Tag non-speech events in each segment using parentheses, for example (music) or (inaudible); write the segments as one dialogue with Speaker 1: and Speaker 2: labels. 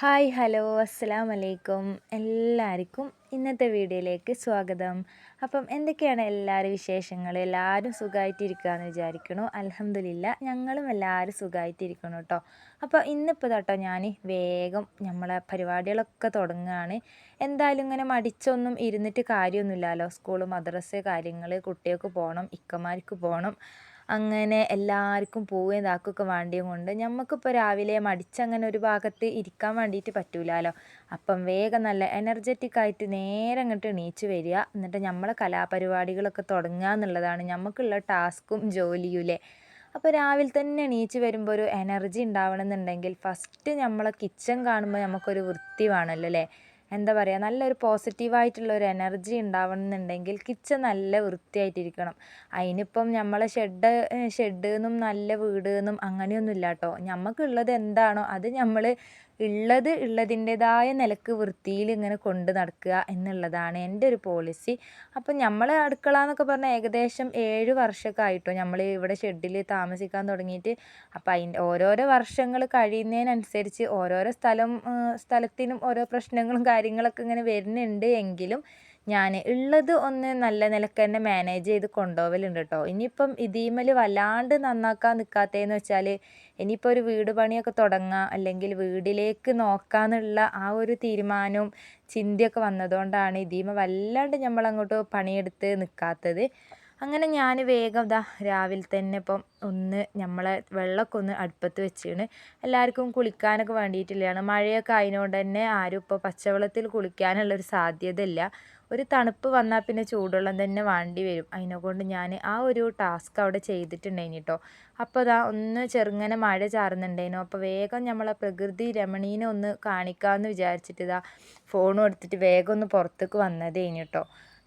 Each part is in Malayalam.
Speaker 1: ഹായ് ഹലോ അസ്സലാം വലൈക്കും എല്ലാവർക്കും ഇന്നത്തെ വീഡിയോയിലേക്ക് സ്വാഗതം. അപ്പം എന്തൊക്കെയാണ് എല്ലാവരും വിശേഷങ്ങൾ? എല്ലാവരും സുഖമായിട്ടിരിക്കുകയെന്ന് വിചാരിക്കണു അലഹമില്ല ഞങ്ങളും എല്ലാവരും സുഖമായിട്ടിരിക്കണം കേട്ടോ. അപ്പോൾ ഇന്നിപ്പോൾ കേട്ടോ ഞാൻ വേഗം നമ്മളെ പരിപാടികളൊക്കെ തുടങ്ങുകയാണ്. എന്തായാലും ഇങ്ങനെ മടിച്ചൊന്നും ഇരുന്നിട്ട് കാര്യമൊന്നുമില്ലല്ലോ. സ്കൂൾ മദ്രസ കാര്യങ്ങൾ കുട്ടികൾക്ക് പോകണം ഇക്കമാർക്ക് പോകണം. അങ്ങനെ എല്ലാവർക്കും പോവുകയും ഇതാക്കുകയൊക്കെ വേണ്ടിയും കൊണ്ട് ഞമ്മക്കിപ്പോൾ രാവിലെ മടിച്ചങ്ങനെ ഒരു ഭാഗത്ത് ഇരിക്കാൻ വേണ്ടിയിട്ട് പറ്റൂലല്ലോ അപ്പം വേഗം നല്ല എനർജറ്റിക് ആയിട്ട് നേരെ അങ്ങോട്ട് എണീച്ച് വരിക. എന്നിട്ട് നമ്മളെ കലാപരിപാടികളൊക്കെ തുടങ്ങുക എന്നുള്ളതാണ് നമുക്കുള്ള ടാസ്കും ജോലിയുമല്ലേ അപ്പോൾ രാവിലെ തന്നെ എണീച്ച് വരുമ്പോൾ ഒരു എനർജി ഉണ്ടാവണമെന്നുണ്ടെങ്കിൽ ഫസ്റ്റ് നമ്മളെ കിച്ചൺ കാണുമ്പോൾ നമുക്കൊരു വൃത്തി വേണമല്ലോ അല്ലേ എന്താ പറയുക നല്ലൊരു പോസിറ്റീവായിട്ടുള്ള ഒരു എനർജി ഉണ്ടാവണമെന്നുണ്ടെങ്കിൽ കിച്ചൺ നല്ല വൃത്തിയായിട്ടിരിക്കണം. അതിനിപ്പം നമ്മളെ ഷെഡ് ഷെഡ് എന്നും നല്ല വീട് എന്നും അങ്ങനെയൊന്നുമില്ല കേട്ടോ നമുക്കുള്ളത് എന്താണോ അത് നമ്മൾ ഉള്ളത് ഉള്ളതിന്റെതായ നിലയ്ക്ക് വൃത്തിയിൽ ഇങ്ങനെ കൊണ്ട് നടക്കുക എന്നുള്ളതാണ് എന്റെ ഒരു പോളിസി അപ്പം നമ്മൾ അടുക്കള എന്നൊക്കെ പറഞ്ഞാൽ ഏകദേശം ഏഴ് വർഷമൊക്കെ ആയിട്ടോ നമ്മൾ ഇവിടെ ഷെഡിൽ താമസിക്കാൻ തുടങ്ങിയിട്ട്. അപ്പം അതിന്റെ ഓരോരോ വർഷങ്ങൾ കഴിയുന്നതിനനുസരിച്ച് ഓരോരോ സ്ഥലം സ്ഥലത്തിനും ഓരോ പ്രശ്നങ്ങളും കാര്യങ്ങളൊക്കെ ഇങ്ങനെ വരുന്നുണ്ട് എങ്കിലും ഞാൻ ഉള്ളത് ഒന്ന് നല്ല നിലയ്ക്ക് തന്നെ മാനേജ് ചെയ്ത് കൊണ്ടുപോകലുണ്ട് കേട്ടോ ഇനിയിപ്പം ഇതീമൽ വല്ലാണ്ട് നന്നാക്കാൻ നിൽക്കാത്തതെന്ന് വെച്ചാൽ ഇനിയിപ്പോൾ ഒരു വീട് പണിയൊക്കെ തുടങ്ങുക അല്ലെങ്കിൽ വീടിലേക്ക് നോക്കാന്നുള്ള ആ ഒരു തീരുമാനവും ചിന്തയൊക്കെ വന്നതുകൊണ്ടാണ് ഇതീമ വല്ലാണ്ട് നമ്മളങ്ങോട്ട് പണിയെടുത്ത് നിൽക്കാത്തത് അങ്ങനെ ഞാൻ വേഗം ഇതാ രാവിലെ തന്നെ ഇപ്പം ഒന്ന് നമ്മളെ വെള്ളമൊക്കെ ഒന്ന് അടുപ്പത്ത് വെച്ചാണ്. എല്ലാവർക്കും കുളിക്കാനൊക്കെ വേണ്ടിയിട്ടില്ലാണ്. മഴയൊക്കെ ആയതുകൊണ്ട് തന്നെ ആരും ഇപ്പോൾ പച്ചവെള്ളത്തിൽ കുളിക്കാനുള്ളൊരു സാധ്യത ഇല്ല ഒരു തണുപ്പ് വന്നാൽ പിന്നെ ചൂടുവെള്ളം തന്നെ വേണ്ടി വരും. അതിനെക്കൊണ്ട് ഞാൻ ആ ഒരു ടാസ്ക് അവിടെ ചെയ്തിട്ടുണ്ടായിന് കേട്ടോ അപ്പോൾ അതാ ഒന്ന് ചെറുങ്ങനെ മഴ ചാറുന്നുണ്ടായിരുന്നു അപ്പോൾ വേഗം നമ്മളെ പ്രകൃതി രമണീനെ ഒന്ന് കാണിക്കാമെന്ന് വിചാരിച്ചിട്ട് ഇതാ ഫോണും എടുത്തിട്ട് വേഗം ഒന്ന് പുറത്തേക്ക് വന്നതേനു കേട്ടോ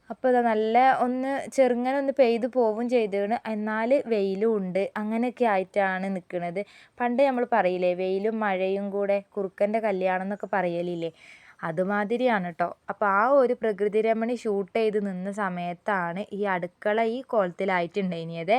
Speaker 1: അപ്പോൾ ഇതാ നല്ല ഒന്ന് ചെറുങ്ങനെ ഒന്ന് പെയ്ത് പോവും ചെയ്തതാണ് എന്നാൽ വെയിലും ഉണ്ട്. അങ്ങനെയൊക്കെ ആയിട്ടാണ് നിൽക്കുന്നത് പണ്ട് നമ്മൾ പറയില്ലേ വെയിലും മഴയും കൂടെ കുറുക്കന്റെ കല്യാണം എന്നൊക്കെ പറയലില്ലേ? അതുമാതിരിയാണ് കേട്ടോ അപ്പോൾ ആ ഒരു പ്രകൃതി രമണി ഷൂട്ട് ചെയ്ത് നിന്ന സമയത്താണ് ഈ അടുക്കള ഈ കോലത്തിലായിട്ടുണ്ടായിനിയത്.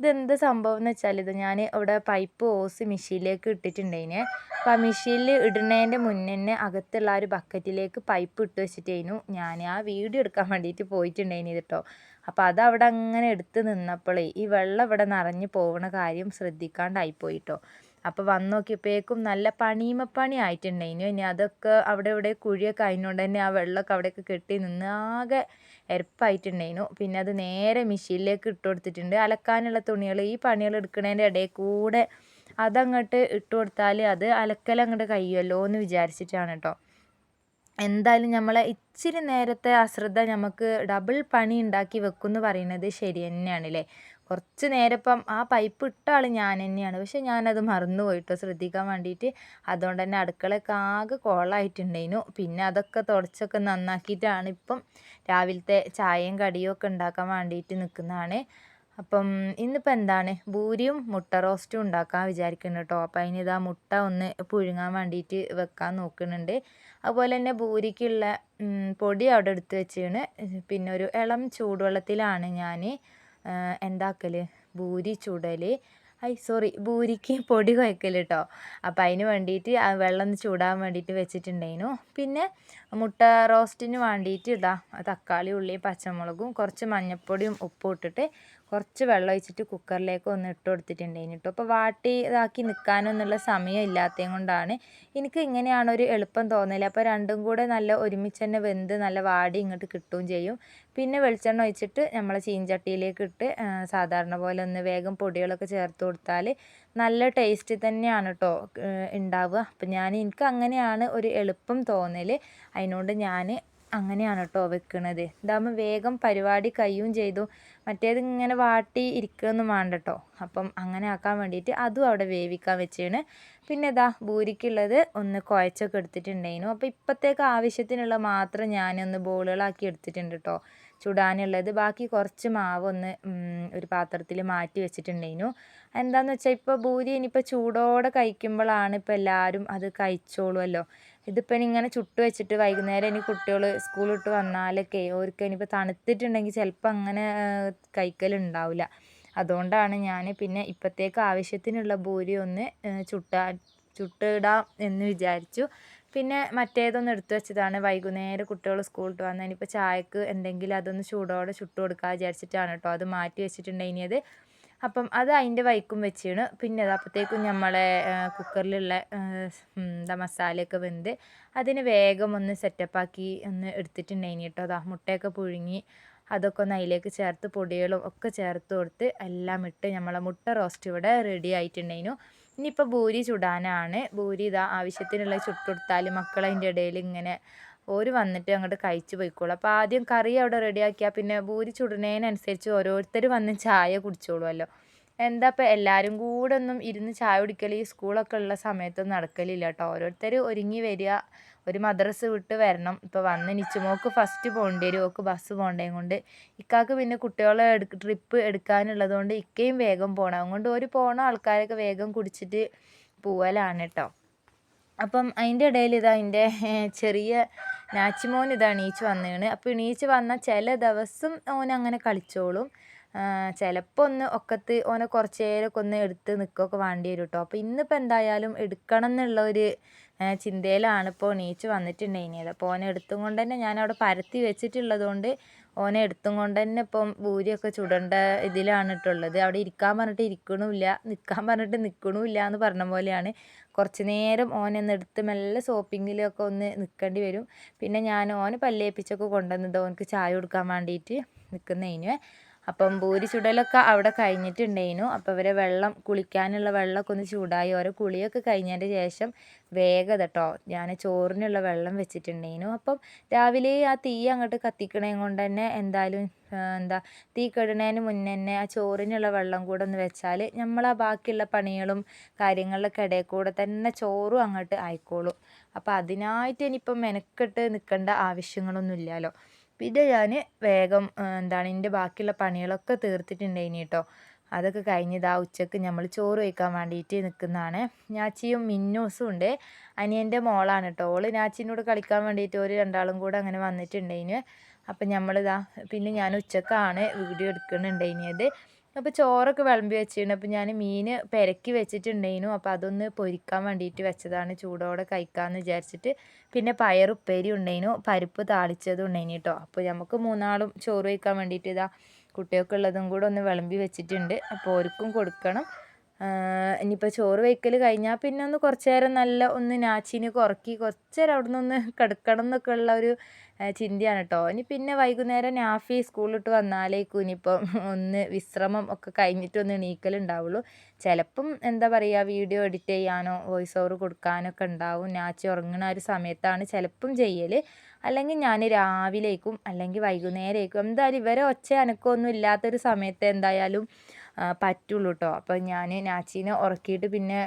Speaker 1: ഇതെന്ത് സംഭവം എന്ന് വെച്ചാൽ ഇത് ഞാൻ അവിടെ പൈപ്പ് ഓസ് മെഷീനിലേക്ക് ഇട്ടിട്ടുണ്ടായിന്. അപ്പോൾ ആ മെഷീനിൽ ഇടുന്നതിന്റെ മുന്നേ അകത്തുള്ള ഒരു ബക്കറ്റിലേക്ക് പൈപ്പ് ഇട്ട് വെച്ചിട്ടായിരുന്നു ഞാൻ ആ വീഡിയോ എടുക്കാൻ വേണ്ടിയിട്ട് പോയിട്ടുണ്ടായിന് കേട്ടോ അപ്പോൾ അത് അവിടെ അങ്ങനെ എടുത്ത് നിന്നപ്പോഴേ ഈ വെള്ളം ഇവിടെ നിറഞ്ഞു പോകുന്ന കാര്യം ശ്രദ്ധിക്കാണ്ടായിപ്പോയി കേട്ടോ അപ്പോൾ വന്ന് നോക്കിയപ്പോഴേക്കും നല്ല പണിമപ്പണി ആയിട്ടുണ്ടായിനു ഇനി അതൊക്കെ അവിടെ ഇവിടെ കുഴിയൊക്കെ ആയതുകൊണ്ട് തന്നെ ആ വെള്ളമൊക്കെ അവിടെയൊക്കെ കെട്ടി നിന്ന് ആകെ എരപ്പായിട്ടുണ്ടായിനു പിന്നെ അത് നേരെ മെഷീനിലേക്ക് ഇട്ട് കൊടുത്തിട്ടുണ്ട്. അലക്കാനുള്ള തുണികൾ ഈ പണികൾ എടുക്കുന്നതിന്റെ ഇടയിൽ കൂടെ അതങ്ങോട്ട് ഇട്ട് കൊടുത്താൽ അത് അലക്കലങ്ങോട്ട് കഴിയുമല്ലോ എന്ന് വിചാരിച്ചിട്ടാണ് കേട്ടോ. എന്തായാലും നമ്മളെ ഇച്ചിരി നേരത്തെ അശ്രദ്ധ നമുക്ക് ഡബിൾ പണി ഉണ്ടാക്കി വെക്കും എന്ന് പറയുന്നത് ശരി തന്നെയാണ് അല്ലേ കുറച്ച് നേരപ്പം ആ പൈപ്പ് ഇട്ട ആൾ ഞാൻ തന്നെയാണ്. പക്ഷെ ഞാനത് മറന്നു പോയിട്ടോ ശ്രദ്ധിക്കാൻ വേണ്ടിയിട്ട് അതുകൊണ്ട് തന്നെ അടുക്കളയൊക്കെ ആകെ കോളായിട്ടുണ്ടായിരുന്നു പിന്നെ അതൊക്കെ തുടച്ചൊക്കെ നന്നാക്കിയിട്ടാണ് ഇപ്പം രാവിലത്തെ ചായയും കടിയും ഒക്കെ ഉണ്ടാക്കാൻ വേണ്ടിയിട്ട് നിൽക്കുന്നതാണ്. അപ്പം ഇന്നിപ്പോൾ എന്താണ്? ഭൂരിയും മുട്ട റോസ്റ്റും ഉണ്ടാക്കാൻ വിചാരിക്കുന്നുണ്ട് കേട്ടോ അപ്പം അതിനിതാ മുട്ട ഒന്ന് പുഴുങ്ങാൻ വേണ്ടിയിട്ട് വെക്കാൻ നോക്കുന്നുണ്ട്. അതുപോലെ തന്നെ ഭൂരിക്കുള്ള പൊടി അവിടെ എടുത്ത് വെച്ചാണ് പിന്നെ ഒരു ഇളം ചൂടുവെള്ളത്തിലാണ് ഞാൻ എന്താക്കൽ ഭൂരി ചുടൽ ഐ സോറി ഭൂരിക്ക് പൊടി കുഴക്കൽ കേട്ടോ അപ്പോൾ അതിന് വേണ്ടിയിട്ട് ആ വെള്ളം ഒന്ന് ചൂടാൻ വേണ്ടിയിട്ട് വെച്ചിട്ടുണ്ടായിരുന്നു പിന്നെ മുട്ട റോസ്റ്റിന് വേണ്ടിയിട്ട് ഇതാ തക്കാളി ഉള്ളി പച്ചമുളകും കുറച്ച് മഞ്ഞൾപ്പൊടിയും ഉപ്പും ഇട്ടിട്ട് കുറച്ച് വെള്ളം ഒഴിച്ചിട്ട് കുക്കറിലേക്ക് ഒന്ന് ഇട്ട് കൊടുത്തിട്ടുണ്ടായിന് കേട്ടോ. അപ്പോൾ വാട്ടി ഇതാക്കി നിൽക്കാനൊന്നുള്ള സമയം ഇല്ലാത്തത് കൊണ്ടാണ് എനിക്ക് ഇങ്ങനെയാണ് ഒരു എളുപ്പം തോന്നൽ അപ്പോൾ രണ്ടും കൂടെ നല്ല ഒരുമിച്ച് തന്നെ വെന്ത് നല്ല വാടി ഇങ്ങോട്ട് കിട്ടുകയും ചെയ്യും. പിന്നെ വെളിച്ചെണ്ണ ഒഴിച്ചിട്ട് നമ്മൾ ചീഞ്ചട്ടിയിലേക്ക് ഇട്ട് സാധാരണ പോലെ ഒന്ന് വേഗം പൊടികളൊക്കെ ചേർത്ത് കൊടുത്താൽ നല്ല ടേസ്റ്റ് തന്നെയാണ് കേട്ടോ ഉണ്ടാവുക. അപ്പം ഞാൻ എനിക്ക് അങ്ങനെയാണ് ഒരു എളുപ്പം തോന്നൽ അതിനോട് ഞാൻ അങ്ങനെയാണ് കേട്ടോ വെക്കണത്. ഇതാകുമ്പോൾ വേഗം പരിപാടി കഴിയുകയും ചെയ്തു. മറ്റേത് ഇങ്ങനെ വാട്ടി ഇരിക്കുകയൊന്നും വേണ്ട കേട്ടോ അപ്പം അങ്ങനെ ആക്കാൻ വേണ്ടിയിട്ട് അതും അവിടെ വേവിക്കാൻ വെച്ചാണ്. പിന്നെ ഇതാ ഭൂരിക്കുള്ളത് ഒന്ന് കുഴച്ചൊക്കെ എടുത്തിട്ടുണ്ടായിരുന്നു. അപ്പോൾ ഇപ്പോഴത്തേക്ക് ആവശ്യത്തിനുള്ള മാത്രം ഞാനൊന്ന് ബോളുകളാക്കി എടുത്തിട്ടുണ്ട് കേട്ടോ ചുടാനുള്ളത്. ബാക്കി കുറച്ച് മാവ് ഒന്ന് ഒരു പാത്രത്തിൽ മാറ്റി വെച്ചിട്ടുണ്ടായിരുന്നു. എന്താണെന്ന് വെച്ചാൽ ഇപ്പോൾ ഭൂരി ഇനിയിപ്പോൾ ചൂടോടെ കഴിക്കുമ്പോഴാണ് ഇപ്പോൾ എല്ലാവരും അത് കഴിച്ചോളുമല്ലോ ഇതിപ്പോൾ ഇങ്ങനെ ചുട്ട് വെച്ചിട്ട് വൈകുന്നേരം ഇനി കുട്ടികൾ സ്കൂൾ വിട്ട് വന്നാലൊക്കെ അവർക്ക് ഇനിയിപ്പോൾ തണുത്തിട്ടുണ്ടെങ്കിൽ ചിലപ്പോൾ അങ്ങനെ കഴിക്കലുണ്ടാവില്ല. അതുകൊണ്ടാണ് ഞാൻ പിന്നെ ഇപ്പോഴത്തേക്ക് ആവശ്യത്തിനുള്ള ഭൂരി ഒന്ന് ചുട്ടാൻ ചുട്ടിടാം എന്ന് വിചാരിച്ചു. പിന്നെ മറ്റേതൊന്ന് എടുത്തു വെച്ചതാണ്. വൈകുന്നേരം കുട്ടികൾ സ്കൂളിൽ വന്നാൽ ചായക്ക് എന്തെങ്കിലും അതൊന്ന് ചൂടോടെ ചുട്ട് കൊടുക്കുക വിചാരിച്ചിട്ടാണ് കേട്ടോ അത് മാറ്റി വെച്ചിട്ടുണ്ടായിനിയത് അപ്പം അത് അതിന്റെ വൈക്കും വെച്ചാണ്. പിന്നെ അപ്പോഴത്തേക്കും നമ്മളെ കുക്കറിലുള്ള എന്താ മസാലയൊക്കെ വെന്ത് അതിന് വേഗം ഒന്ന് സെറ്റപ്പാക്കി ഒന്ന് എടുത്തിട്ടുണ്ടായിനി കേട്ടോ. അതാ മുട്ടയൊക്കെ പുഴുങ്ങി അതൊക്കെ ഒന്ന് അതിലേക്ക് ചേർത്ത് പൊടികളും ഒക്കെ ചേർത്ത് കൊടുത്ത് എല്ലാം ഇട്ട് നമ്മളെ മുട്ട റോസ്റ്റ് ഇവിടെ റെഡി ആയിട്ടുണ്ടായിരുന്നു ഇനിയിപ്പോൾ ഭൂരി ചുടാനാണ്. ഭൂരി ഇതാ ആവശ്യത്തിനുള്ള ചുട്ടെടുത്താൽ മക്കളതിന്റെ ഇടയിൽ ഇങ്ങനെ ഓര് വന്നിട്ട് അങ്ങോട്ട് കഴിച്ചു പോയിക്കോളും. അപ്പോൾ ആദ്യം കറി അവിടെ റെഡിയാക്കിയാൽ പിന്നെ ഭൂരി ചുടുന്നതിനനുസരിച്ച് ഓരോരുത്തർ വന്ന് ചായ കുടിച്ചോളുമല്ലോ എന്താ ഇപ്പം എല്ലാവരും കൂടെ ഒന്നും ഇരുന്ന് ചായ കുടിക്കൽ ഈ സ്കൂളൊക്കെ ഉള്ള സമയത്തൊന്നും നടക്കലില്ല കേട്ടോ ഓരോരുത്തർ ഒരുങ്ങി വരിക ഒരു മദ്രസ് വിട്ട് വരണം. ഇപ്പോൾ വന്ന് നിച്ചുമോക്ക് ഫസ്റ്റ് പോകേണ്ടി വരും ഓക്ക് ബസ് പോകേണ്ടതും കൊണ്ട്. ഇക്കാക്ക് പിന്നെ കുട്ടികളെ എടുക്ക ട്രിപ്പ് എടുക്കാനുള്ളത് കൊണ്ട് ഇക്കയും വേഗം പോകണം അതുകൊണ്ട് ഒരു പോണ ആൾക്കാരൊക്കെ വേഗം കുടിച്ചിട്ട് പോവലാണ് കേട്ടോ അപ്പം അതിന്റെ ഇടയിൽ ഇതാ അതിന്റെ ചെറിയ നാച്ചിമോൻ ഇതാണ് എണീച്ച് വന്നതാണ് അപ്പോൾ എണീച്ച് വന്ന ചില ദിവസം ഓൻ അങ്ങനെ കളിച്ചോളും. ചിലപ്പോൾ ഒന്ന് ഒക്കത്ത് ഓനെ കുറച്ച് നേരമൊക്കെ ഒന്ന് എടുത്ത് നിൽക്കുകയൊക്കെ വേണ്ടി വരും കേട്ടോ അപ്പോൾ ഇന്നിപ്പോൾ എന്തായാലും എടുക്കണം എന്നുള്ള ഒരു ചിന്തയിലാണ് ഇപ്പോൾ എണീച്ച് വന്നിട്ടുണ്ടായിരുന്നത് അപ്പോൾ ഓനെ എടുത്തും കൊണ്ട് തന്നെ ഞാൻ അവിടെ പരത്തി വെച്ചിട്ടുള്ളത് കൊണ്ട് ഓനെ എടുത്തും കൊണ്ട് തന്നെ ഇപ്പം ഭൂരിയൊക്കെ ചുടേണ്ട ഇതിലാണ് ഇട്ടുള്ളത്. അവിടെ ഇരിക്കാൻ പറഞ്ഞിട്ട് ഇരിക്കണമില്ല നിൽക്കാൻ പറഞ്ഞിട്ട് നിൽക്കണമില്ല എന്ന് പറഞ്ഞ പോലെയാണ് കുറച്ച് നേരം ഓനൊന്ന് എടുത്ത് മെല്ലെ സോപ്പിങ്ങിലൊക്കെ ഒന്ന് നിൽക്കേണ്ടി വരും. പിന്നെ ഞാൻ ഓനെ പല്ലേപ്പിച്ചൊക്കെ കൊണ്ടുവന്നത് ഓനക്ക് ചായ കൊടുക്കാൻ വേണ്ടിയിട്ട് നിൽക്കുന്നതിന് അപ്പം ഭൂരി ചുടലൊക്കെ അവിടെ കഴിഞ്ഞിട്ടുണ്ടായിരുന്നു അപ്പോൾ ഇവരെ വെള്ളം കുളിക്കാനുള്ള വെള്ളമൊക്കെ ഒന്ന് ചൂടായി. ഓരോ കുളിയൊക്കെ കഴിഞ്ഞതിന്റെ ശേഷം വേഗം കേട്ടോ ഞാൻ ചോറിനുള്ള വെള്ളം വെച്ചിട്ടുണ്ടായിരുന്നു അപ്പം രാവിലെ ആ തീ അങ്ങോട്ട് കത്തിക്കണേ കൊണ്ട് തന്നെ എന്തായാലും എന്താ തീ കെടുന്നതിന് മുന്നേ തന്നെ ആ ചോറിനുള്ള വെള്ളം കൂടെ ഒന്ന് വെച്ചാൽ നമ്മൾ ആ ബാക്കിയുള്ള പണികളും കാര്യങ്ങളിലൊക്കെ ഇടയിൽ കൂടെ തന്നെ ചോറും അങ്ങോട്ട് ആയിക്കോളും. അപ്പോൾ അതിനായിട്ട് ഇനിയിപ്പം മെനക്കെട്ട് നിൽക്കേണ്ട ആവശ്യങ്ങളൊന്നും ഇല്ലല്ലോ. പിന്നെ ഞാൻ വേഗം എന്താണ് എന്റെ ബാക്കിയുള്ള പണികളൊക്കെ തീർത്തിട്ടുണ്ടായിനി കേട്ടോ അതൊക്കെ കഴിഞ്ഞ് ഇതാ ഉച്ചയ്ക്ക് നമ്മൾ ചോറ് വയ്ക്കാൻ വേണ്ടിയിട്ട് നിൽക്കുന്നതാണ് ഞാച്ചിയും മിന്നൂസും ഉണ്ട്. അനിയന്റെ മോളാണ് കേട്ടോ ഓൾ ഞാച്ചിനോട് കളിക്കാൻ വേണ്ടിയിട്ട് ഒരു രണ്ടാളും കൂടെ അങ്ങനെ വന്നിട്ടുണ്ടായിന് അപ്പം നമ്മളിതാ പിന്നെ ഞാൻ ഉച്ചക്കാണ് വീഡിയോ എടുക്കുന്നുണ്ടായിനിയത് അപ്പോൾ ചോറൊക്കെ വിളമ്പി വെച്ചിട്ടുണ്ട്. അപ്പോൾ ഞാൻ മീൻ പെരക്കി വെച്ചിട്ടുണ്ടായിരുന്നു. അപ്പോൾ അതൊന്ന് പൊരിക്കാൻ വേണ്ടിയിട്ട് വെച്ചതാണ്. ചൂടോടെ കഴിക്കാമെന്ന് വിചാരിച്ചിട്ട്. പിന്നെ പയർ ഉപ്പേരി ഉണ്ടായിരുന്നു. പരിപ്പ് താളിച്ചതും ഉണ്ടായിന് കേട്ടോ. അപ്പോൾ നമുക്ക് മൂന്നാളും ചോറ് വയ്ക്കാൻ വേണ്ടിയിട്ട് ഇതാ കുട്ടികൾക്ക് ഉള്ളതും കൂടെ ഒന്ന് വിളമ്പി വെച്ചിട്ടുണ്ട്. അപ്പോൾ ഓർക്കും കൊടുക്കണം. ഇനിയിപ്പോൾ ചോറ് വയ്ക്കൽ കഴിഞ്ഞാൽ പിന്നെ ഒന്ന് കുറച്ച് നേരം നല്ല ഒന്ന് നാച്ചിന് കുറക്കി കുറച്ച് നേരം അവിടെ നിന്ന് ഒന്ന് കിടക്കണം എന്നൊക്കെ ഉള്ള ഒരു ചിന്തയാണ് കേട്ടോ ഇനി പിന്നെ വൈകുന്നേരം നാഫി സ്കൂളിലിട്ട് വന്നാലേക്കും ഇനിയിപ്പം (laughs) ഒന്ന് വിശ്രമം ഒക്കെ കഴിഞ്ഞിട്ടൊന്ന് എണീക്കലുണ്ടാവുള്ളൂ ചിലപ്പം എന്താ പറയുക വീഡിയോ എഡിറ്റ് ചെയ്യാനോ വോയിസ് ഓവർ കൊടുക്കാനൊക്കെ ഉണ്ടാവും. നാച്ചി ഉറങ്ങുന്ന ഒരു സമയത്താണ് ചിലപ്പം ചെയ്യൽ അല്ലെങ്കിൽ ഞാൻ രാവിലേക്കും അല്ലെങ്കിൽ വൈകുന്നേരേക്കും എന്തായാലും ഇവരെ ഒച്ച അനക്കമൊന്നും ഇല്ലാത്തൊരു സമയത്ത് എന്തായാലും പറ്റുള്ളൂ കേട്ടോ അപ്പോൾ ഞാൻ നാച്ചീനെ ഉറക്കിയിട്ട് പിന്നെ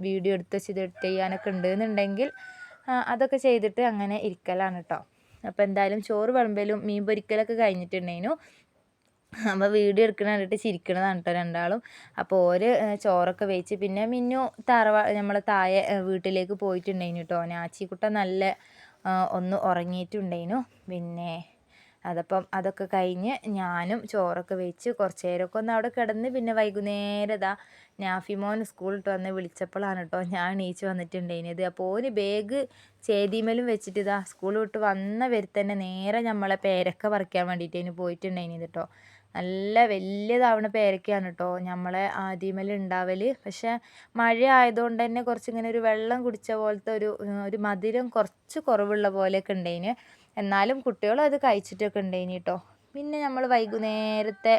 Speaker 1: വീഡിയോ എടുത്ത് വെച്ച് എഡിറ്റ് ചെയ്യാനൊക്കെ ഉണ്ടെന്നുണ്ടെങ്കിൽ അതൊക്കെ ചെയ്തിട്ട് അങ്ങനെ ഇരിക്കലാണ് കേട്ടോ അപ്പോൾ എന്തായാലും ചോറ് വിളമ്പലും മീൻ പൊരിക്കലൊക്കെ കഴിഞ്ഞിട്ടുണ്ടായിരുന്നു. അപ്പോൾ വീഡിയോ എടുക്കണ കണ്ടിട്ട് ചിരിക്കണതാണ് കേട്ടോ രണ്ടാളും. അപ്പോൾ ഓര് ചോറൊക്കെ വെച്ച് പിന്നെ മിന്നു തറവാ നമ്മളെ താഴെ വീട്ടിലേക്ക് പോയിട്ടുണ്ടായിരുന്നു കേട്ടോ നാച്ചിക്കുട്ട നല്ല ഒന്ന് ഉറങ്ങിയിട്ടുണ്ടായിരുന്നു. പിന്നെ അതപ്പം അതൊക്കെ കഴിഞ്ഞ് ഞാനും ചോറൊക്കെ വെച്ച് കുറച്ച് നേരമൊക്കെ ഒന്ന് അവിടെ കിടന്ന് പിന്നെ വൈകുന്നേരം ഇതാ നാഫിമോൻ സ്കൂളിട്ട് വന്ന് വിളിച്ചപ്പോഴാണ് കേട്ടോ ഞാൻ എണീച്ച് വന്നിട്ടുണ്ടായിരുന്നത്. അപ്പോൾ ഓന് ബാഗ് ചേതിമേലും വെച്ചിട്ട് ഇതാ സ്കൂൾ വിട്ട് വന്ന വരി തന്നെ നേരെ നമ്മളെ പേരക്ക പറിക്കാൻ വേണ്ടിയിട്ട് അതിന് പോയിട്ടുണ്ടായിരുന്നു കേട്ടോ നല്ല വലിയതാവണ പേരക്കയാണ് കേട്ടോ നമ്മളെ ആദ്യമേൽ ഉണ്ടാവൽ പക്ഷേ മഴ ആയതുകൊണ്ട് തന്നെ കുറച്ചിങ്ങനെ ഒരു വെള്ളം കുടിച്ച പോലത്തെ ഒരു ഒരു മധുരം കുറച്ച് കുറവുള്ള പോലെയൊക്കെ ഉണ്ടായിന് എന്നാലും കുട്ടികൾ അത് കഴിച്ചിട്ടൊക്കെ ഉണ്ടായിനി കേട്ടോ പിന്നെ നമ്മൾ വൈകുന്നേരത്തെ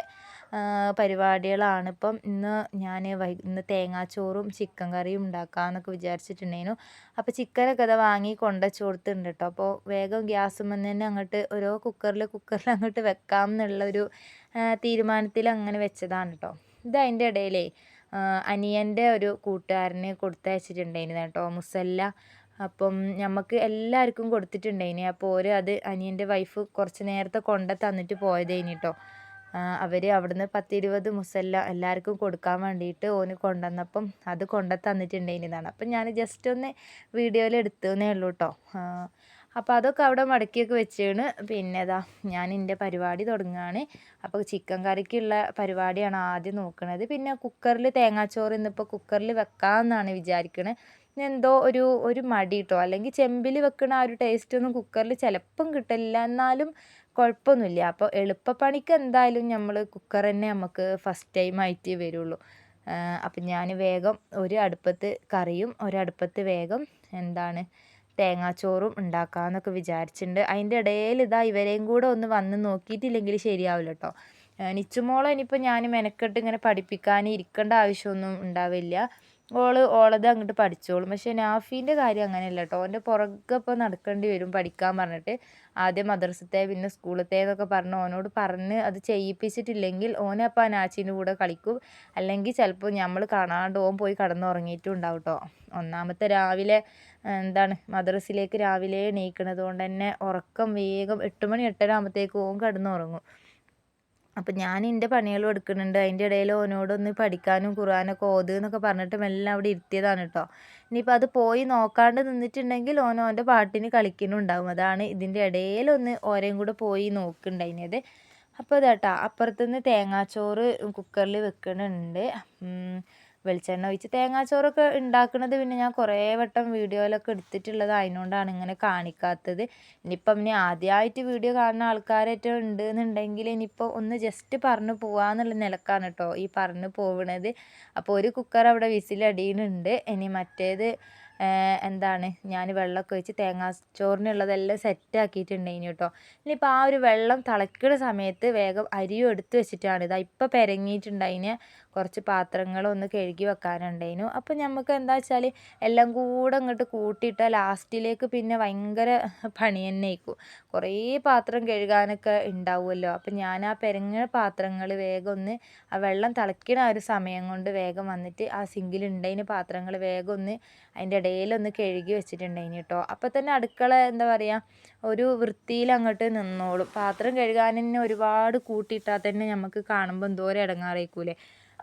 Speaker 1: പരിപാടികളാണ്. ഇപ്പം ഇന്ന് ഞാൻ വൈ ഇന്ന് തേങ്ങാച്ചോറും ചിക്കൻ കറിയും ഉണ്ടാക്കാമെന്നൊക്കെ വിചാരിച്ചിട്ടുണ്ടായിരുന്നു. അപ്പോൾ ചിക്കനൊക്കെ അത് വാങ്ങി കൊണ്ടുവച്ച് കൊടുത്തിട്ടുണ്ട് കേട്ടോ അപ്പോൾ വേഗം ഗ്യാസുമ്മ തന്നെ അങ്ങോട്ട് ഓരോ കുക്കറിൽ കുക്കറിൽ അങ്ങോട്ട് വെക്കാം എന്നുള്ളൊരു തീരുമാനത്തിൽ അങ്ങനെ വെച്ചതാണ് കേട്ടോ ഇത് അതിന്റെ ഇടയിലേ അനിയന്റെ ഒരു കൂട്ടുകാരന് കൊടുത്തയച്ചിട്ടുണ്ടായിരുന്നു കേട്ടോ മുസല്ല അപ്പം നമുക്ക് എല്ലാവർക്കും കൊടുത്തിട്ടുണ്ടായിനി. അപ്പോൾ ഓര് അത് അനിയന്റെ വൈഫ് കുറച്ച് നേരത്തെ കൊണ്ട് തന്നിട്ട് പോയതേനി കേട്ടോ അവർ അവിടുന്ന് പത്തിരുപത് മുസല്ല എല്ലാവർക്കും കൊടുക്കാൻ വേണ്ടിയിട്ട് ഓന് കൊണ്ടുവന്നപ്പം അത് കൊണ്ട് തന്നിട്ടുണ്ടായിരുന്നതാണ് അപ്പം ഞാൻ ജസ്റ്റ് ഒന്ന് വീഡിയോയിൽ എടുത്തതേ ഉള്ളൂ കേട്ടോ അപ്പോൾ അതൊക്കെ അവിടെ മടക്കിയൊക്കെ വെച്ചാണ്. പിന്നെ ഇതാ ഞാൻ എന്റെ പരിപാടി തുടങ്ങുകയാണ് അപ്പോൾ ചിക്കൻ കറിക്കുള്ള പരിപാടിയാണ് ആദ്യം നോക്കുന്നത് പിന്നെ കുക്കറിൽ തേങ്ങാച്ചോറ് ഇന്നിപ്പോൾ കുക്കറിൽ വെക്കാമെന്നാണ് വിചാരിക്കണത് ഇനി എന്തോ ഒരു ഒരു മടി കേട്ടോ അല്ലെങ്കിൽ ചെമ്പിൽ വെക്കുന്ന ആ ഒരു ടേസ്റ്റ് ഒന്നും കുക്കറിൽ ചിലപ്പം കിട്ടില്ല എന്നാലും കുഴപ്പമൊന്നുമില്ല അപ്പോൾ എളുപ്പപ്പണിക്ക് എന്തായാലും നമ്മൾ കുക്കർ തന്നെ നമുക്ക് ഫസ്റ്റ് ടൈം ആയിട്ട് വരുള്ളൂ. അപ്പം ഞാൻ വേഗം ഒരു അടുപ്പത്ത് കറിയും ഒരടുപ്പത്ത് വേഗം എന്താണ് തേങ്ങാച്ചോറും ഉണ്ടാക്കാമെന്നൊക്കെ വിചാരിച്ചിട്ടുണ്ട് അതിന്റെ ഇടയിൽ ഇതാ ഇവരെയും കൂടെ ഒന്ന് വന്ന് നോക്കിയിട്ടില്ലെങ്കിൽ ശരിയാവില്ല കേട്ടോ നിച്ചുമോളെ ഇനിയിപ്പോൾ ഞാൻ മെനക്കെട്ട് ഇങ്ങനെ പഠിപ്പിക്കാൻ ഇരിക്കേണ്ട ആവശ്യമൊന്നും ഉണ്ടാവില്ല. ഓൾ ഓളത് അങ്ങോട്ട് പഠിച്ചോളും. പക്ഷേ നാഫീന്റെ കാര്യം അങ്ങനെയല്ല കേട്ടോ ഓന്റെ പുറകെ ഇപ്പോൾ നടക്കേണ്ടി വരും പഠിക്കാൻ പറഞ്ഞിട്ട് ആദ്യം മദ്രസത്തെ പിന്നെ സ്കൂളത്തെ എന്നൊക്കെ പറഞ്ഞ് ഓനോട് പറഞ്ഞ് അത് ചെയ്യിപ്പിച്ചിട്ടില്ലെങ്കിൽ ഓനെ അപ്പോൾ ആ കൂടെ കളിക്കും. അല്ലെങ്കിൽ ചിലപ്പോൾ നമ്മൾ കാണാണ്ട് ഓൻ പോയി കടന്നുറങ്ങിയിട്ടും ഉണ്ടാവും കേട്ടോ ഒന്നാമത്തെ രാവിലെ എന്താണ് മദ്രസയിലേക്ക് രാവിലെ എണീക്കണത് കൊണ്ട് തന്നെ ഉറക്കം വേഗം എട്ട് മണി എട്ടര ആകുമ്പോഴത്തേക്ക് ഓൻ കിടന്നുറങ്ങും. അപ്പം ഞാൻ എന്റെ പണികളും എടുക്കുന്നുണ്ട്. അതിന്റെ ഇടയിൽ ഓനോടൊന്ന് പഠിക്കാനും ഖുർആനൊക്കെ ഓത് എന്നൊക്കെ പറഞ്ഞിട്ട് മെല്ലെ അവിടെ ഇരുത്തിയതാണ് കേട്ടോ ഇനിയിപ്പോൾ അത് പോയി നോക്കാണ്ട് നിന്നിട്ടുണ്ടെങ്കിൽ ഓൻ ഓന്റെ പാട്ടിന് കളിക്കുന്നുണ്ടാവും. അതാണ് ഇതിന്റെ ഇടയിലൊന്ന് ഓരേം കൂടെ പോയി നോക്കുന്നുണ്ടായിരുന്നത്. അപ്പോൾ ഇതാട്ടാ അപ്പുറത്തുനിന്ന് തേങ്ങാച്ചോറ് കുക്കറിൽ വെക്കുന്നുണ്ട്. വെളിച്ചെണ്ണ ഒഴിച്ച് തേങ്ങാച്ചോറൊക്കെ ഉണ്ടാക്കുന്നത് പിന്നെ ഞാൻ കുറേ വട്ടം വീഡിയോയിലൊക്കെ എടുത്തിട്ടുള്ളത് അതിനോണ്ടാണ് ഇങ്ങനെ കാണിക്കാത്തത്. ഇനിയിപ്പം ഇനി ആദ്യമായിട്ട് വീഡിയോ കാണുന്ന ആൾക്കാരായിട്ട് ഉണ്ട് എന്നുണ്ടെങ്കിൽ ഇനിയിപ്പോൾ ഒന്ന് ജസ്റ്റ് പറഞ്ഞു പോവാന്നുള്ള നിലക്കാണ് കേട്ടോ ഈ പറഞ്ഞു പോവണത്. അപ്പോൾ ഒരു കുക്കർ അവിടെ വിസിലടിയുന്നുണ്ട് ഇനി മറ്റേത് എന്താണ്? ഞാൻ വെള്ളമൊക്കെ ഒഴിച്ച് തേങ്ങാച്ചോറിനുള്ളതെല്ലാം സെറ്റാക്കിയിട്ടുണ്ടായിന് കേട്ടോ ഇനിയിപ്പോൾ ആ ഒരു വെള്ളം തിളയ്ക്കുന്ന സമയത്ത് വേഗം അരിയും എടുത്ത് വെച്ചിട്ടാണ്. ഇതാ ഇപ്പോൾ പെരങ്ങിയിട്ടുണ്ടതിന് കുറച്ച് പാത്രങ്ങളൊന്ന് കഴുകി വെക്കാനുണ്ടായിരുന്നു. അപ്പോൾ നമുക്ക് എന്താ വെച്ചാൽ എല്ലാം കൂടെ അങ്ങോട്ട് കൂട്ടിയിട്ടാൽ ലാസ്റ്റിലേക്ക് പിന്നെ ഭയങ്കര പണി തന്നെ ആയിരിക്കും കുറേ പാത്രം കഴുകാനൊക്കെ ഉണ്ടാവുമല്ലോ. അപ്പം ഞാൻ ആ പെരങ്ങ പാത്രങ്ങൾ വേഗം ഒന്ന് ആ വെള്ളം തിളയ്ക്കണ ആ ഒരു സമയം കൊണ്ട് വേഗം വന്നിട്ട് ആ സിങ്കിലുണ്ടതിന് പാത്രങ്ങൾ വേഗം ഒന്ന് അതിന്റെ ഇടയിലൊന്ന് കഴുകി വെച്ചിട്ടുണ്ടായിന് കേട്ടോ. അപ്പോൾ തന്നെ അടുക്കള എന്താ പറയുക ഒരു വൃത്തിയിൽ അങ്ങോട്ട് നിന്നോളും. പാത്രം കഴുകാൻ തന്നെ ഒരുപാട് കൂട്ടിയിട്ടാൽ തന്നെ നമുക്ക് കാണുമ്പോൾ എന്തോരം ഇടങ്ങാറായിരിക്കൂലേ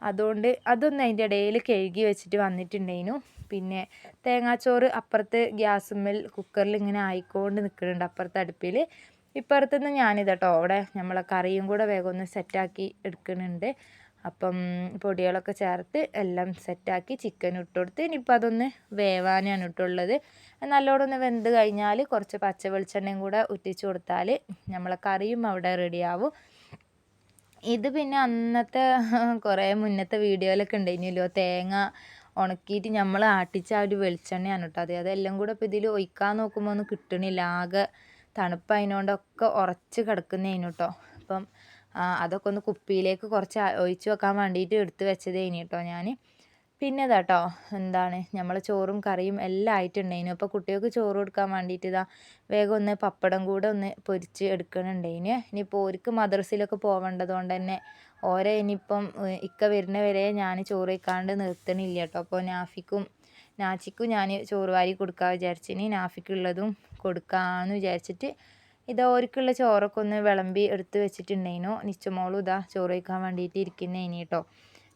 Speaker 1: അതുകൊണ്ട് അതൊന്ന് അതിന്റെ ഇടയിൽ കഴുകി വെച്ചിട്ട് വന്നിട്ടുണ്ടായിരുന്നു. പിന്നെ തേങ്ങാച്ചോറ് അപ്പുറത്ത് ഗ്യാസുമ്മൽ കുക്കറിൽ ഇങ്ങനെ ആയിക്കൊണ്ട് നിൽക്കുന്നുണ്ട് അപ്പുറത്തെ അടുപ്പിൽ. ഇപ്പുറത്തുനിന്ന് ഞാനിത് കേട്ടോ അവിടെ നമ്മളെ കറിയും കൂടെ വേഗം ഒന്ന് സെറ്റാക്കി എടുക്കുന്നുണ്ട്. അപ്പം പൊടികളൊക്കെ ചേർത്ത് എല്ലാം സെറ്റാക്കി ചിക്കൻ ഇട്ട് കൊടുത്ത് ഇനിയിപ്പോൾ അതൊന്ന് വേവാനാണ് ഇട്ടുള്ളത് നല്ലോണം ഒന്ന് വെന്ത് കഴിഞ്ഞാൽ കുറച്ച് പച്ച വെളിച്ചെണ്ണയും കൂടെ ഉറ്റിച്ച് കൊടുത്താൽ നമ്മളെ കറിയും അവിടെ റെഡിയാവും ഇത് പിന്നെ അന്നത്തെ (laughs) കുറേ മുന്നത്തെ വീഡിയോയിലൊക്കെ ഉണ്ടായിരുന്നല്ലോ തേങ്ങ ഉണക്കിയിട്ട് നമ്മൾ ആട്ടിച്ച ആ ഒരു വെളിച്ചെണ്ണയാണ് കേട്ടോ അത്. അതെല്ലാം കൂടെ ഇപ്പോൾ ഇതിൽ ഒഴിക്കാൻ നോക്കുമ്പോൾ ഒന്നും കിട്ടണില്ല. ആകെ തണുപ്പായതുകൊണ്ടൊക്കെ ഉറച്ച് കിടക്കുന്നതിന് കേട്ടോ അപ്പം അതൊക്കെ ഒന്ന് കുപ്പിയിലേക്ക് കുറച്ച് ഒഴിച്ച് വെക്കാൻ വേണ്ടിയിട്ട് എടുത്ത് വെച്ചതേനി കേട്ടോ ഞാൻ പിന്നെ ഇതാട്ടോ എന്താണ് നമ്മൾ ചോറും കറിയും എല്ലാം ആയിട്ടുണ്ടായിന്. അപ്പോൾ കുട്ടികൾക്ക് ചോറ് കൊടുക്കാൻ വേണ്ടിയിട്ട് ഇതാ വേഗം ഒന്ന് പപ്പടം കൂടെ ഒന്ന് പൊരിച്ച് എടുക്കണുണ്ടായിന്. ഇനിയിപ്പോൾ ഓർക്ക് മദ്രസയിലൊക്കെ പോവേണ്ടത് കൊണ്ട് തന്നെ ഓരെ ഇനിയിപ്പം ഇക്ക വരുന്ന വരെ ഞാൻ ചോറ് വയ്ക്കാണ്ട് നിർത്തണില്ല കേട്ടോ. അപ്പോൾ നാഫിക്കും നാച്ചിക്കും ഞാൻ ചോറ് വാരി കൊടുക്കാൻ വിചാരിച്ചിനി. നാഫിക്കുള്ളതും കൊടുക്കാമെന്ന് വിചാരിച്ചിട്ട് ഇത് ഓർക്കുള്ള ചോറൊക്കെ ഒന്ന് വിളമ്പി എടുത്ത് വെച്ചിട്ടുണ്ടായിനോ. നിച്ചമോളും ഇതാ ചോറ് വയ്ക്കാൻ വേണ്ടിയിട്ട് ഇരിക്കുന്നതിന് കേട്ടോ.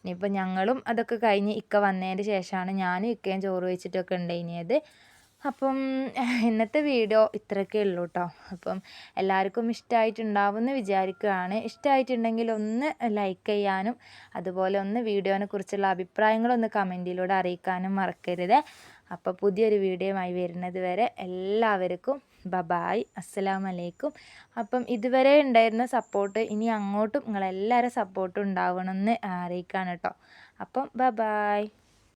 Speaker 1: ഇനിയിപ്പോൾ ഞങ്ങളും അതൊക്കെ കഴിഞ്ഞ് ഇക്ക വന്നതിന് ശേഷമാണ് ഞാനും ഇക്കയും ചോറ് വെച്ചിട്ടൊക്കെ ഉണ്ടായിരുന്നത് അപ്പം ഇന്നത്തെ വീഡിയോ ഇത്രയൊക്കെ ഉള്ളൂ കേട്ടോ അപ്പം എല്ലാവർക്കും ഇഷ്ടമായിട്ടുണ്ടാവുമെന്ന് വിചാരിക്കുകയാണ് ഇഷ്ടമായിട്ടുണ്ടെങ്കിൽ ഒന്ന് ലൈക്ക് ചെയ്യാനും അതുപോലെ ഒന്ന് വീഡിയോനെ കുറിച്ചുള്ള അഭിപ്രായങ്ങളൊന്ന് കമന്റിലൂടെ അറിയിക്കാനും മറക്കരുത്. അപ്പോൾ പുതിയൊരു വീഡിയോയുമായി വരുന്നത് വരെ എല്ലാവർക്കും ബബായ് അസ്സലാം വലൈക്കും അപ്പം ഇതുവരെ ഉണ്ടായിരുന്ന സപ്പോർട്ട് ഇനി അങ്ങോട്ടും നിങ്ങളെല്ലാവരും സപ്പോർട്ട് ഉണ്ടാവണമെന്ന് അറിയിക്കാണ് കേട്ടോ അപ്പം ബബായ്